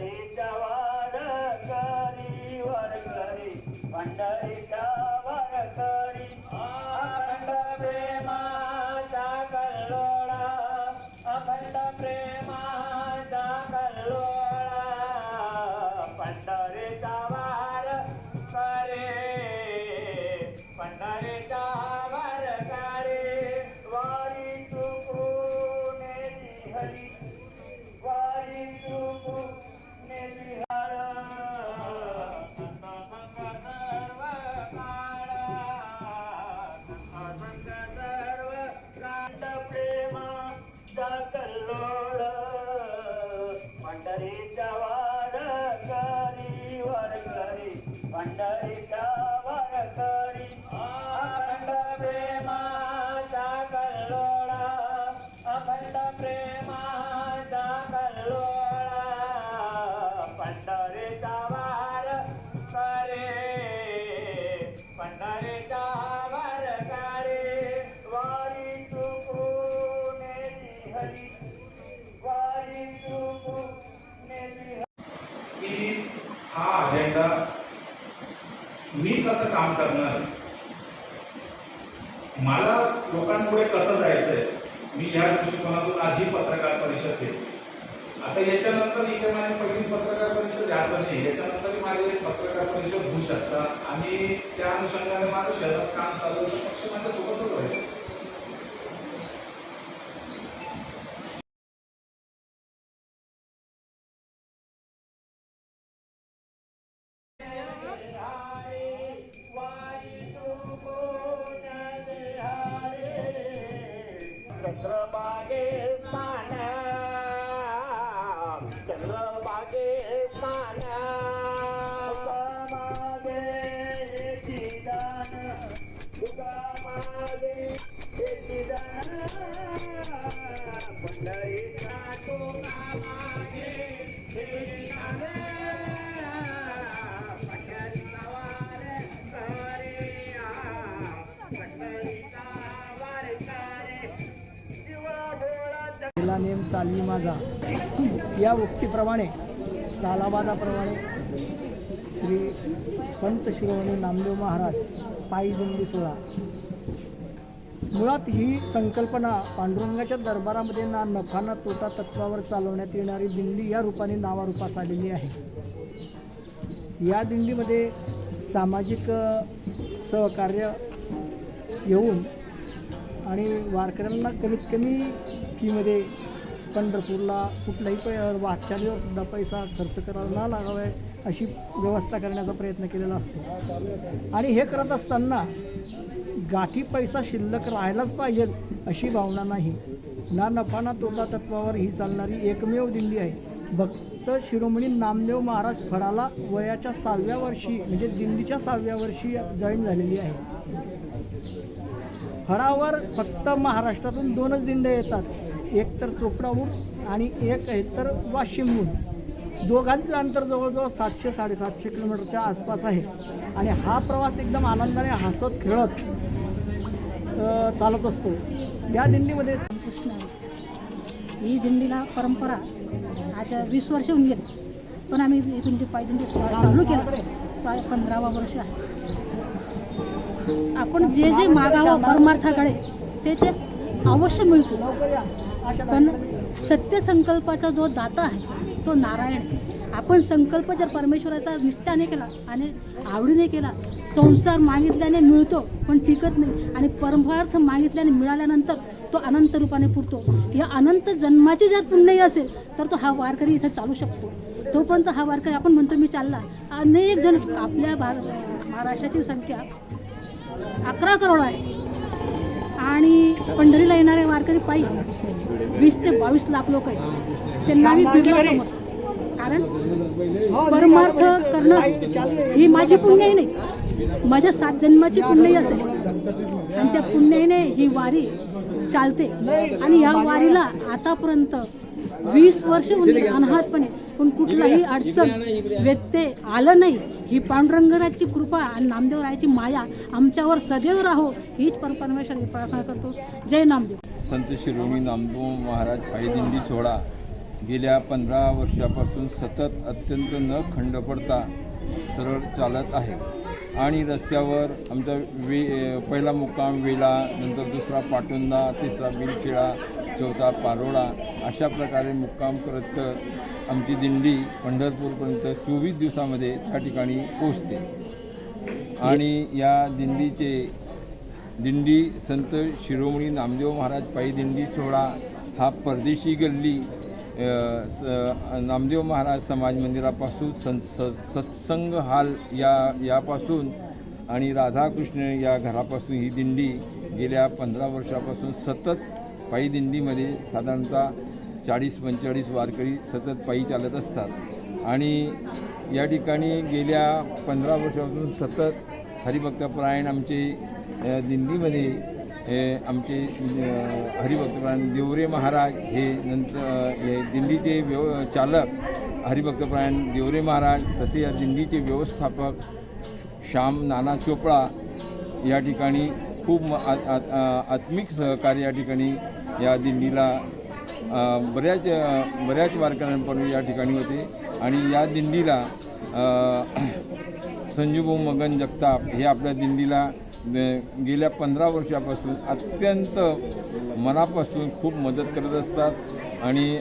fortaleza हा agenda मी कसं काम करणार? मला लोकांपुढे कसं जायचंय? मी या दृष्टिकोनातून आज ही पत्रकार परिषद घेतली आता याच्यानंतर इथे माझी पहिली पत्रकार परिषद घ्यायचं असं नाही. याच्यानंतर माझी एक पत्रकार परिषद होऊ शकतात. आणि त्या अनुषंगाने माझं शहरात काम चालू पक्ष माझ्यासोबतच राहील. encontrar चालली माझा. या उक्तीप्रमाणे सालाबादाप्रमाणे श्री संत शिरोमणी नामदेव महाराज पायी दिंडी सोहळा. मुळात ही संकल्पना पांडुरंगाच्या दरबारामध्ये ना नफा ना तोटा तत्वावर चालवण्यात येणारी दिंडी या रूपाने नावारूपास आलेली आहे. या दिंडीमध्ये सामाजिक सहकार्य येऊन आणि वारकऱ्यांना कमीत कमी फीमध्ये पंढरपूरला कुठल्याही पै वाचारीवर सुद्धा पैसा खर्च करावा न लागावा अशी व्यवस्था करण्याचा प्रयत्न केलेला असतो. आणि हे करत असताना गाठी पैसा शिल्लक राहायलाच पाहिजे अशी भावना नाही. ना नफा ना तोटा तत्वावर ही चालणारी एकमेव दिल्ली आहे. तर शिरोमणी नामदेव महाराज फडाला वयाच्या सहाव्या वर्षी म्हणजे दिंडीच्या सहाव्या वर्षी जॉईन झालेली आहे. फळावर फक्त महाराष्ट्रातून दोनच दिंड्या येतात. एक तर चोपडाहून आणि एक आहे तर वाशिमहून. दोघांचं अंतर जवळजवळ सातशे साडेसातशे किलोमीटरच्या आसपास आहे. आणि हा प्रवास एकदम आनंदाने हसत खेळत चालत असतो. या दिंडीमध्ये ही दिंडीला परंपरा आज वीस वर्ष होऊन गेली. पण आम्ही इथून जे पायदिंडी चालू केलं प्राय पंधरावा वर्ष आहे. आपण जे जे मागावं परमार्थाकडे ते ते अवश्य मिळतो पण सत्य संकल्पाचा जो दाता आहे तो नारायण. आपण संकल्प जर परमेश्वराचा निष्ठाने केला आणि आवडीने केला संसार मागितल्याने मिळतो पण टिकत नाही. आणि परमार्थ मागितल्याने मिळाल्यानंतर तो अनंत रूपाने पुरतो. या अनंत जन्माची जर पुण्यही असेल तर तो हा वारकरी इथं चालू शकतो. तोपर्यंत हा वारकरी आपण म्हणतो मी चालला. अनेक जण आपल्या भार महाराष्ट्राची संख्या अकरा करोड आहे. आणि पंढरीला येणारे वारकरी पायी वीस ते बावीस लाख लोक आहेत. त्यांना मी बिरला समजतो. कारण परमार्थ करणं ही माझी पुण्याही नाही. माझ्या सात जन्माची पुण्याही असेल. आणि त्या पुण्याईने ही वारी चालते. आणि या वारीला आतापर्यंत वीस वर्ष गेली अनाहतपणे पण कुठलाही अडचण व्यत्यय आलं नाही. ही पांडुरंगराची कृपा आणि नामदेवरायाची माया आमच्यावर सदैव राहो हीच पर परमेश्वरी प्रार्थना करतो. जय नामदेव. संत शिरोमणी नामदेव महाराज पायदिंडी सोहळा गेल्या पंधरा वर्षापासून सतत अत्यंत न खंड पडता सरळ चालत आहे. आणि रस्त्यावर आमचा वे पहिला मुक्काम वेला नंतर दुसरा पाटुंदा तिसरा बिलखेडा चौथा पारोळा अशा प्रकारे मुक्काम करत आमची दिंडी पंढरपूरपर्यंत चोवीस दिवसामध्ये त्या ठिकाणी पोचते आणि या दिंडीचे दिंडी संत शिरोमणी नामदेव महाराज पायी दिंडी सोहळा हा परदेशी गल्ली नामदेव महाराज समाज मंदिरापासून सं स- सत्संग हाल या यापासून आणि राधाकृष्ण या घरापासून ही दिंडी गेल्या पंधरा वर्षापासून सतत पायी दिंडीमध्ये साधारणतः चाळीस पंचेचाळीस वारकरी सतत पायी चालत असतात. आणि या ठिकाणी गेल्या पंधरा वर्षापासून सतत हरिभक्तपरायण आमचे दिंडीमध्ये हे आमचे अ, देवरे महाराज हे नंतर हे दिंडीचे व्यव चालक हरिभक्तपरायण देवरे महाराज तसे या दिंडीचे व्यवस्थापक श्याम नाना चोपडा या ठिकाणी खूप म- आत्मिक सहकार्य या ठिकाणी या दिंडीला बऱ्याच बऱ्याच वारकऱ्यांपूर्वी या ठिकाणी होते. आणि या दिंडीला संजूभाऊ मगन जगताप हे आपल्या दिंडीला गेल्या पंधरा वर्षापासून अत्यंत मनापासून खूप मदत करत असतात आणि